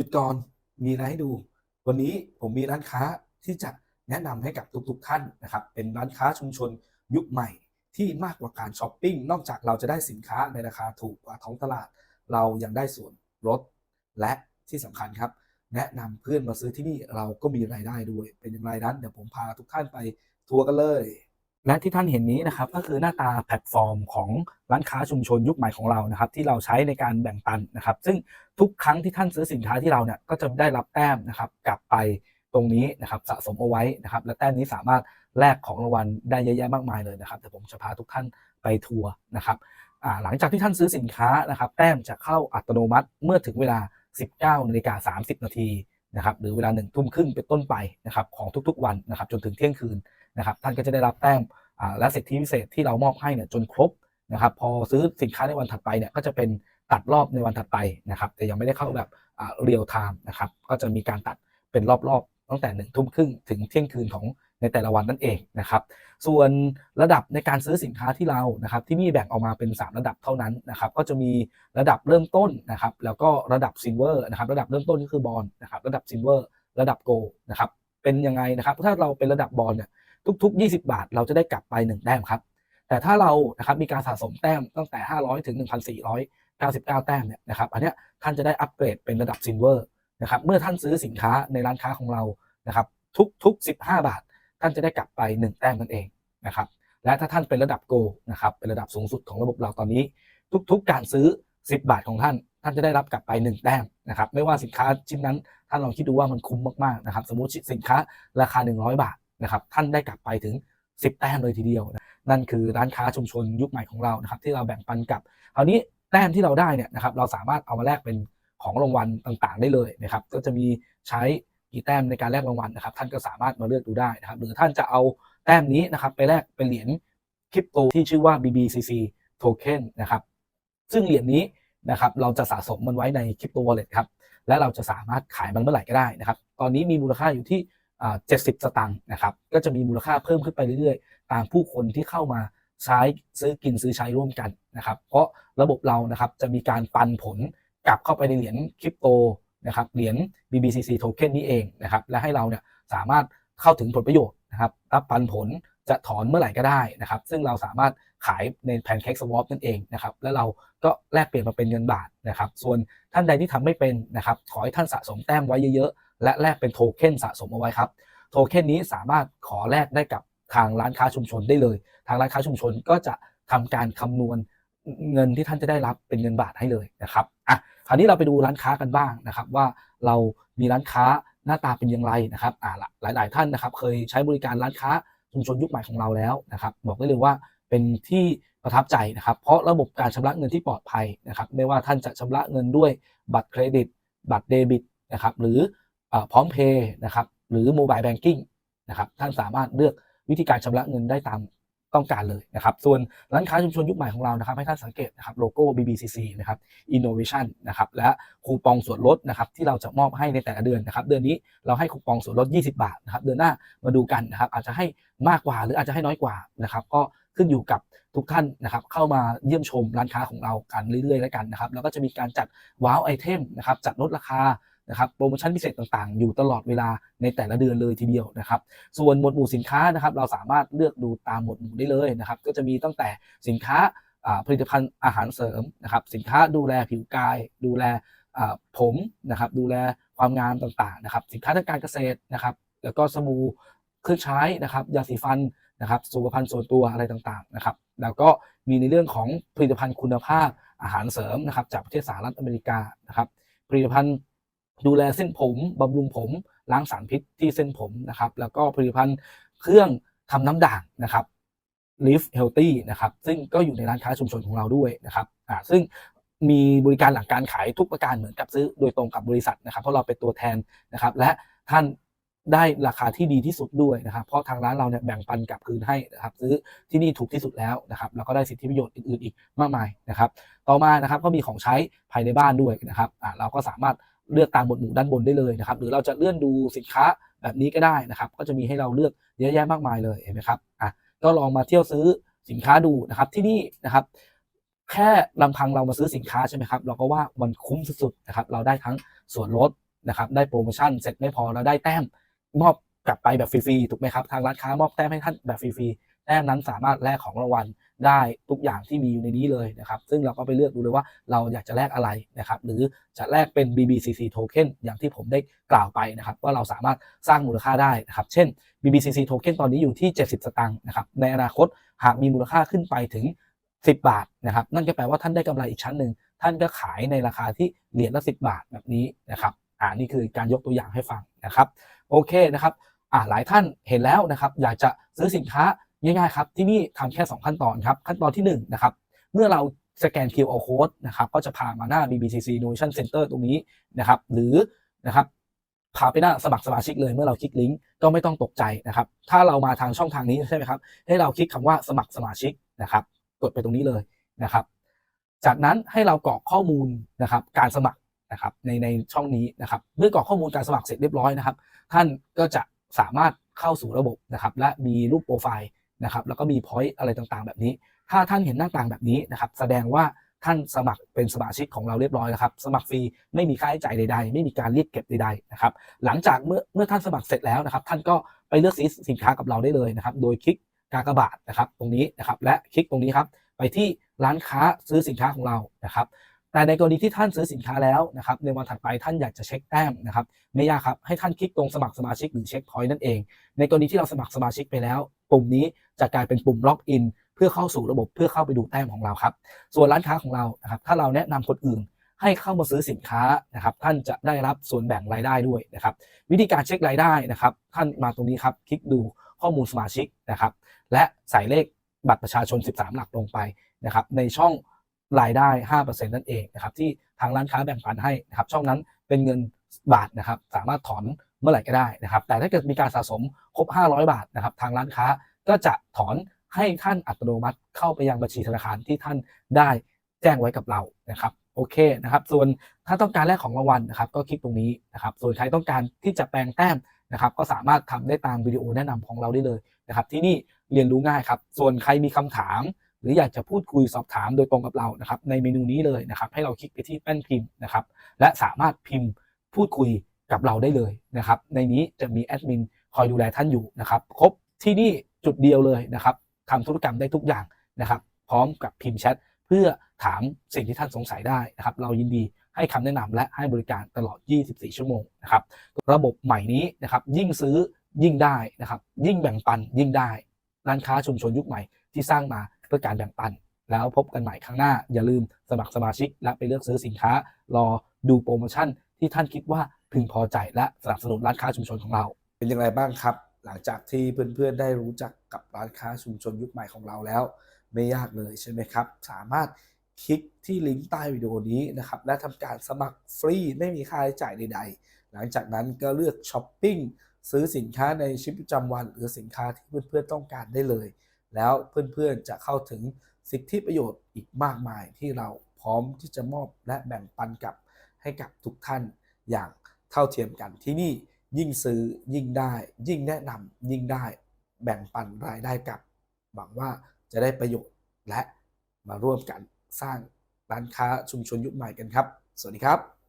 ยุดก่อนมีอะไรให้ดู วันนี้ผมมีร้านค้าที่จะแนะนำให้กับทุกๆท่านนะครับ เป็นร้านค้าชุมชนยุคใหม่ที่มากกว่าการช้อปปิ้ง นอกจากเราจะได้สินค้าในราคาถูกกว่าท้องตลาด เรายังได้ส่วนลดและที่สำคัญครับ แนะนำเพื่อนมาซื้อที่นี่เราก็มีรายได้ด้วย เป็นอย่างไรนั้นเดี๋ยวผมพาทุกท่านไปทัวร์กันเลย และที่ท่านเห็นนี้นะครับก็คือหน้าตาแพลตฟอร์มของร้านค้าชุมชนยุคใหม่ของเรานะครับ ที่เราใช้ในการแบ่งปันนะครับ ซึ่งทุกครั้งที่ท่านซื้อสินค้าที่เราเนี่ยก็จะได้รับแต้มนะครับ กลับไปตรงนี้นะครับสะสมเอาไว้นะครับ และแต้มนี้สามารถแลกของรางวัลได้เยอะแยะมากมายเลยนะครับแต่ผมจะพาทุกท่านไปทัวร์นะครับหลังจากที่ท่านซื้อสินค้านะครับ แต้มจะเข้าอัตโนมัติเมื่อถึงเวลา 19นาฬิกา30 นาทีนะครับหรือเวลา1ทุ่มครึ่งเป็นต้นไปนะครับของทุกๆวันนะครับจนถึงเที่ยงคืน นะครับท่านก็จะได้รับแต้มและสิทธิพิเศษที่เรามอบให้เนี่ยจนครบนะครับพอซื้อสินค้าในวันถัดไปเนี่ยก็จะเป็นตัดรอบในวันถัดไปนะครับแต่ยังไม่ได้เข้าแบบเรียลไทม์นะครับก็จะมีการตัดเป็นรอบๆตั้งแต่หนึ่งทุ่มครึ่งถึงเที่ยงคืนของในแต่ละวันนั่นเองนะครับส่วนระดับในการซื้อสินค้าที่เรานะครับที่มีแบ่งออกมาเป็น 3 ระดับเท่านั้นนะครับก็จะมีระดับเริ่มต้นนะครับแล้วก็ระดับซิลเวอร์นะครับระดับเริ่มต้นก็คือบอลนะครับระดับซิลเวอร์ระดับโกลนะครับเป็นยังไงนะครับถ้าเราเป็นระดับบอลเนี่ย ทุก ๆ 20 บาท เราจะได้กลับไป 1 แต้มครับ แต่ถ้าเรานะครับมีการสะสมแต้มตั้งแต่ 500 ถึง 1,499 แต้มเนี่ยนะครับอันเนี้ยท่านจะได้อัปเกรดเป็นระดับซิลเวอร์นะครับเมื่อท่านซื้อสินค้าในร้านค้าของเรานะครับทุกๆ 15 บาท ท่านจะได้กลับไป 1 แต้มนั่นเองนะครับและถ้าท่านเป็นระดับโกนะครับเป็นระดับสูงสุดของระบบเราตอนนี้ ทุกๆ การซื้อ 10 บาทของท่าน ท่านจะได้รับกลับไป 1 แต้มนะครับไม่ว่าสินค้าชิ้นนั้นท่านลองคิดดูว่ามันคุ้มมากๆนะครับสมมติสินค้าราคา 100 บาท นะครับท่านได้กลับไปถึง 10 แต้มเลยทีเดียวนะนั่นคือร้านค้าชุมชนยุคใหม่ของเรานะครับที่เราแบ่งปันกับคราวนี้แต้มที่เราได้เนี่ยนะครับเราสามารถเอามาแลกเป็นของรางวัลต่างๆ ได้เลยนะครับก็จะมีใช้กี่แต้มในการแลกรางวัลนะครับ ท่านก็สามารถมาเลือกดูได้นะครับหรือท่านจะเอาแต้มนี้นะครับไปแลกเป็นเหรียญคริปโตที่ชื่อว่า BBCC Token นะครับซึ่งเหรียญนี้นะครับเราจะสะสมมันไว้ในคริปโตวอลเล็ตครับและเราจะสามารถขายมันเมื่อไหร่ก็ได้นะครับ ตอนนี้มีมูลค่าอยู่ที่ เจ็ดสิบสตางค์นะครับ ก็จะมีมูลค่าเพิ่มขึ้นไปเรื่อยๆ ตามผู้คนที่เข้ามาใช้ซื้อกินซื้อใช้ร่วมกันนะครับ เพราะระบบเรานะครับจะมีการปันผลกลับเข้าไปในเหรียญคริปโตนะครับเหรียญ BBCC token นี้เองนะครับ และให้เราเนี่ยสามารถเข้าถึงผลประโยชน์นะครับรับปันผลจะถอนเมื่อไหร่ก็ได้นะครับ ซึ่งเราสามารถขายใน Pancake Swap นั่นเองนะครับ และเราก็แลกเปลี่ยนมาเป็นเงินบาทนะครับ ส่วนท่านใดที่ทำไม่เป็นนะครับ ขอให้ท่านสะสมแต้มไว้เยอะๆ และแลกเป็นโทเค็นสะสมเอาไว้ครับ โทเค็นนี้สามารถขอแลกได้กับทางร้านค้าชุมชนได้เลย ทางร้านค้าชุมชนก็จะทำการคำนวณเงินที่ท่านจะได้รับเป็นเงินบาทให้เลยนะครับอะคราวนี้เราไปดูร้านค้ากันบ้างนะครับ ว่าเรามีร้านค้าหน้าตาเป็นอย่างไรนะครับอ่าหลาย ๆ ท่านนะครับเคยใช้บริการร้านค้าชุมชนยุคใหม่ของเราแล้วนะครับ บอกได้เลยว่าเป็นที่ประทับใจนะครับ เพราะระบบการชำระเงินที่ปลอดภัยนะครับ ไม่ว่าท่านจะชำระเงินด้วยบัตรเครดิต บัตรเดบิตนะครับ หรือ พร้อมเพย์นะครับหรือโมบายแบงกิ้งนะครับท่านสามารถเลือกวิธีการชำระเงินได้ตามต้องการเลยนะครับ ส่วนร้านค้าชุมชนยุคใหม่ของเรานะครับ ให้ท่านสังเกตนะครับโลโก้ BBCC นะครับ Innovation นะครับ และคูปองส่วนลดนะครับที่เราจะมอบให้ในแต่ละเดือนนะครับ เดือนนี้เราให้คูปองส่วนลด 20 บาทนะครับ เดือนหน้ามาดูกันนะครับ อาจจะให้มากกว่าหรืออาจจะให้น้อยกว่านะครับ ก็ขึ้นอยู่กับทุกท่านนะครับ เข้ามาเยี่ยมชมร้านค้าของเรากันเรื่อยๆแล้วกันนะครับ แล้วก็จะมีการจัดว้าวไอเทมนะครับ จัดลดราคา นะครับโปรโมชั่นพิเศษต่างๆ อยู่ตลอดเวลาในแต่ละเดือนเลยทีเดียวนะครับ ส่วนหมวดหมู่สินค้านะครับ เราสามารถเลือกดูตามหมวดหมู่ได้เลยนะครับ ก็จะมีตั้งแต่สินค้าผลิตภัณฑ์อาหารเสริมนะครับ สินค้าดูแลผิวกาย ดูแลผมนะครับ ดูแลความงามต่างๆนะครับ สินค้าทางการเกษตรนะครับ แล้วก็สบู่เครื่องใช้นะครับ ยาสีฟันนะครับสุขภัณฑ์ส่วนตัวอะไรต่างๆนะครับ แล้วก็มีในเรื่องของผลิตภัณฑ์คุณภาพอาหารเสริมนะครับ จากประเทศสหรัฐอเมริกานะครับ ผลิตภัณฑ์ ดูแลเส้นผมบำรุงผมล้างสารพิษที่เส้นผมนะครับ แล้วก็ผลิตภัณฑ์เครื่องทำน้ำด่างนะครับ Live Healthy นะครับซึ่งก็อยู่ในร้านค้าชุมชนของเราด้วยนะครับอ่าซึ่งมีบริการหลังการขายทุกประการเหมือนกับซื้อโดยตรงกับบริษัทนะครับ เพราะเราเป็นตัวแทนนะครับ และท่านได้ราคาที่ดีที่สุดด้วยนะครับ เพราะทางร้านเราเนี่ยแบ่งปันกลับคืนให้นะครับ ซื้อที่นี่ถูกที่สุดแล้วนะครับแล้วก็ได้สิทธิประโยชน์อื่นๆอีกมากมายนะครับ ต่อมานะครับก็มีของใช้ภายในบ้านด้วยนะครับอ่าเราก็สามารถ เลือกตามหมวดหมู่ด้านบนได้เลยนะครับ หรือเราจะเลื่อนดูสินค้าแบบนี้ก็ได้นะครับ ก็จะมีให้เราเลือกเยอะแยะมากมายเลยเห็นไหมครับอะก็ลองมาเที่ยวซื้อสินค้าดูนะครับที่นี่นะครับ แค่ลำพังเรามาซื้อสินค้าใช่ไหมครับ เราก็ว่ามันคุ้มสุดๆนะครับ เราได้ทั้งส่วนลดนะครับ ได้โปรโมชั่นเสร็จไม่พอแล้วได้แต้มมอบกลับไปแบบฟรีๆถูกไหมครับทางร้านค้ามอบแต้มให้ท่านแบบฟรีๆแต้มนั้นสามารถแลกของรางวัล ได้ทุกอย่างที่มีอยู่ในนี้เลยนะครับ ซึ่งเราก็ไปเลือกดูเลยว่าเราอยากจะแลกอะไรนะครับ หรือจะแลกเป็น BBCC token อย่างที่ผมได้กล่าวไปนะครับ ว่าเราสามารถสร้างมูลค่าได้นะครับ เช่น BBCC token ตอนนี้อยู่ที่ 70 สตางค์นะครับ ในอนาคตหากมีมูลค่าขึ้นไปถึง 10 บาทนะครับ นั่นก็แปลว่าท่านได้กำไรอีกชั้นหนึ่ง ท่านก็ขายในราคาที่เหรียญละ 10 บาทแบบนี้นะครับ อ่า นี่คือการยกตัวอย่างให้ฟังนะครับ โอเคนะครับ อ่าหลายท่านเห็นแล้วนะครับ อยากจะซื้อสินค้า ง่ายๆครับที่นี่ทำแค่ 2 ขั้นตอนครับขั้นตอนที่1นะครับเมื่อเราสแกน QR code นะครับก็จะพามาหน้า BBCC Innovation Center ตรงนี้นะครับหรือนะครับพาไปหน้าสมัครสมาชิกเลยเมื่อเราคลิกลิงก์ก็ไม่ต้องตกใจนะครับถ้าเรามาทางช่องทางนี้ใช่ไหมครับให้เราคลิกคำว่าสมัครสมาชิกนะครับกดไปตรงนี้เลยนะครับ จากนั้นให้เรากรอกข้อมูลนะครับการสมัครนะครับในในช่องนี้นะครับเมื่อกรอกข้อมูลการสมัครเสร็จเรียบร้อยนะครับ ท่านก็จะสามารถเข้าสู่ระบบนะครับและมีรูปโปรไฟล์ นะครับแล้วก็มีพอยต์อะไรต่างๆ แบบนี้ ถ้าท่านเห็นหน้าต่างแบบนี้นะครับแสดงว่าท่านสมัครเป็นสมาชิกของเราเรียบร้อยแล้วครับ สมัครฟรีไม่มีค่าใช้จ่ายใดๆ ไม่มีการเรียกเก็บใดๆนะครับหลังจากเมื่อเมื่อท่านสมัครเสร็จแล้วนะครับ ท่านก็ไปเลือกซื้อสินค้ากับเราได้เลยนะครับ โดยคลิกกากบาทนะครับตรงนี้นะครับและคลิกตรงนี้ครับไปที่ร้านค้าซื้อสินค้าของเรานะครับ แต่ในกรณีที่ท่านซื้อสินค้าแล้วนะครับในวันถัดไปท่านอยากจะเช็คแต้มนะครับไม่ยากครับให้ท่านคลิกตรงสมัครสมาชิกหรือเช็คพอยต์นั่นเอง ในกรณีที่เราสมัครสมาชิกไปแล้ว ปุ่มนี้จะกลายเป็นปุ่มล็อกอินเพื่อเข้าสู่ระบบเพื่อเข้าไปดูแต้มของเราครับ ส่วนร้านค้าของเรานะครับถ้าเราแนะนำคนอื่นให้เข้ามาซื้อสินค้านะครับ ท่านจะได้รับส่วนแบ่งรายได้ด้วยนะครับ วิธีการเช็ครายได้นะครับ ท่านมาตรงนี้ครับคลิกดูข้อมูลสมาชิกนะครับ และใส่เลขบัตรประชาชน 13 หลักลงไปนะครับ ในช่องรายได้ 5%นั่นเองนะครับ ที่ทางร้านค้าแบ่งปันให้นะครับ ช่องนั้นเป็นเงินบาทนะครับ สามารถถอน เมื่อไหร่ก็ได้นะครับแต่ถ้าเกิดมีการสะสมครบ 500 บาทนะครับทางร้านค้าก็จะถอนให้ท่านอัตโนมัติเข้าไปยังบัญชีธนาคารที่ท่านได้แจ้งไว้กับเรานะครับโอเคนะครับ ส่วนถ้าต้องการแลกของรางวัลนะครับ ก็คลิกตรงนี้นะครับ ส่วนใครต้องการที่จะแปลงแต้มนะครับ ก็สามารถทำได้ตามวิดีโอแนะนำของเราได้เลยนะครับ ที่นี่เรียนรู้ง่ายครับ ส่วนใครมีคำถาม หรืออยากจะพูดคุยสอบถามโดยตรงกับเรานะครับ ในเมนูนี้เลยนะครับ ให้เราคลิกไปที่แป้นพิมพ์นะครับ และสามารถพิมพ์พูดคุย กับเราได้เลยนะครับ ในนี้จะมีแอดมินคอยดูแลท่านอยู่นะครับครบที่นี่จุดเดียวเลยนะครับทำธุรกรรมได้ทุกอย่างนะครับ พร้อมกับพิมพ์แชทเพื่อถามสิ่งที่ท่านสงสัยได้นะครับ เรายินดีให้คำแนะนำและให้บริการตลอด 24 ชั่วโมงนะครับ ระบบใหม่นี้นะครับยิ่งซื้อยิ่งได้นะครับ ยิ่งแบ่งปันยิ่งได้ ร้านค้าชุมชนยุคใหม่ที่สร้างมาเพื่อการแบ่งปัน แล้วพบกันใหม่ครั้งหน้า อย่าลืมสมัครสมาชิก และไปเลือกซื้อสินค้ารอดูโปรโมชั่นที่ท่านคิดว่า พึงพอใจและสนับสนุนร้านค้าชุมชนของเรา เป็นอย่างไรบ้างครับ หลังจากที่เพื่อนๆได้รู้จักกับร้านค้าชุมชนยุคใหม่ของเราแล้ว ไม่ยากเลยใช่ไหมครับ สามารถคลิกที่ลิงก์ใต้วิดีโอนี้นะครับและทำการสมัครฟรีไม่มีค่าใช้จ่ายใด ๆ หลังจากนั้นก็เลือกช้อปปิ้งซื้อสินค้าในชีวิตประจำวัน หรือสินค้าที่เพื่อนๆต้องการได้เลย แล้วเพื่อนๆจะเข้าถึงสิทธิประโยชน์อีกมากมายที่เราพร้อมที่จะมอบและแบ่งปันกับให้กับทุกท่านอย่าง เท่าเทียมกันที่นี่ยิ่งซื้อยิ่งได้ ยิ่งแนะนำยิ่งได้แบ่งปันรายได้กับหวังว่าจะได้ประโยชน์และมาร่วมกันสร้างร้านค้าชุมชนยุคใหม่กันครับ สวัสดีครับ